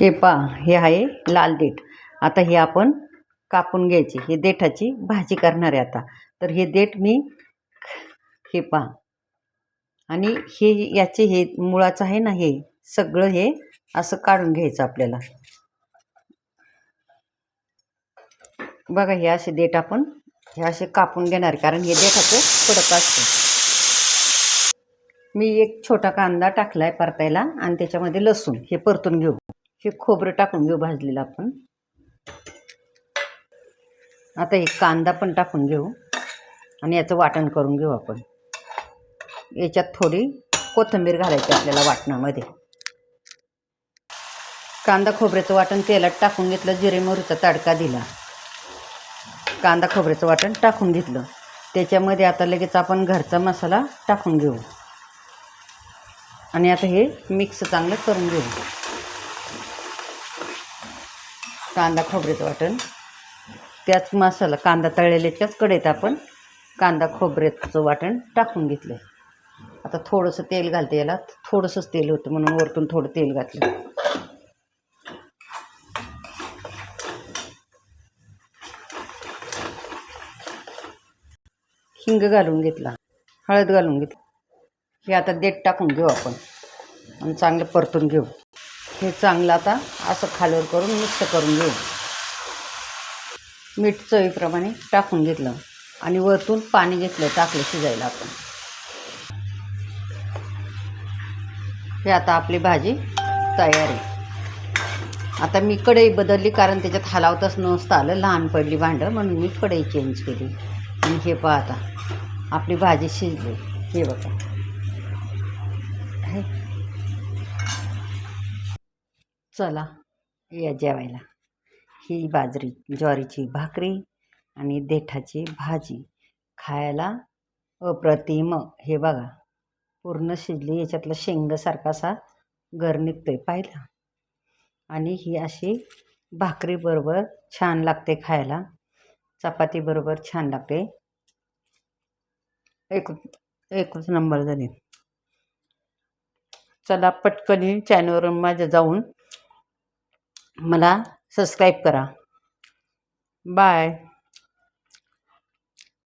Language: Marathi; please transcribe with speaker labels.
Speaker 1: हे पा हे आहे लाल देठ. आता हे आपण कापून घ्यायचे. हे देठाची भाजी करणार आहे आता. तर हे देठ मी हे पा. आणि हे याचे हे मुळाचं आहे ना हे सगळं हे असं काढून घ्यायचं आपल्याला. बघा हे असे देठ आपण हे असे कापून घेणार कारण हे देठाचं कडक असतं. मी एक छोटा कांदा टाकला आहे परतायला आणि त्याच्यामध्ये लसूण हे परतून घेऊ. हे खोबरं टाकून घेऊ भाजलेलं आपण. आता हे कांदा पण टाकून घेऊ आणि याचं वाटण करून घेऊ आपण. याच्यात थोडी कोथिंबीर घालायची आपल्याला वाटणामध्ये. कांदा खोबऱ्याचं वाटण तेलात टाकून घेतलं जिरे मोहरीचा तडका दिला. कांदा खोबऱ्याचं वाटण टाकून घेतलं. त्याच्यामध्ये आता लगेच आपण घरचा मसाला टाकून घेऊ. आणि आता हे मिक्स चांगलं करून घेऊ. कांदा खोबरेचं वाटण. त्याच मसाला कांदा तळलेल्याच्याच कडेत आपण. कांदा खोबऱ्याचं वाटण टाकून घेतलं आता थोडंसं तेल घालते याला. थोडंसंच तेल होतं म्हणून वरतून थोडं तेल घातलं. हिंग घालून घेतला. हळद घालून घेतली. हे आता देठ टाकून घेऊ आपण. आणि चांगलं परतून घेऊ. हे चांगलं आता असं खालवर करून मिक्स करून घेऊ. मीठ चवीप्रमाणे टाकून घेतलं आणि वरतून पाणी घेतलं टाकलं शिजायला आपण. हे आता आपली भाजी तयार आहे. आता मी कढई बदलली कारण त्याच्यात हलावतच नसतं आलं. लहान पडली भांडं म्हणून मी कढई चेंज केली. आणि हे पहा आता आपली भाजी शिजली. हे बघा हे. चला या जेवायला. ही बाजरी ज्वारीची भाकरी आणि देठाची भाजी खायला अप्रतिम. हे बघा पूर्ण शिजली याच्यातलं शेंगासारखा असा गर आहे पाहिला. आणि ही अशी भाकरीबरोबर छान लागते खायला. चपातीबरोबर छान लागते. एक एकच नंबर झाली चला पटकनी चॅनलवर माझ्या जाऊन मला सबस्क्राईब करा. बाय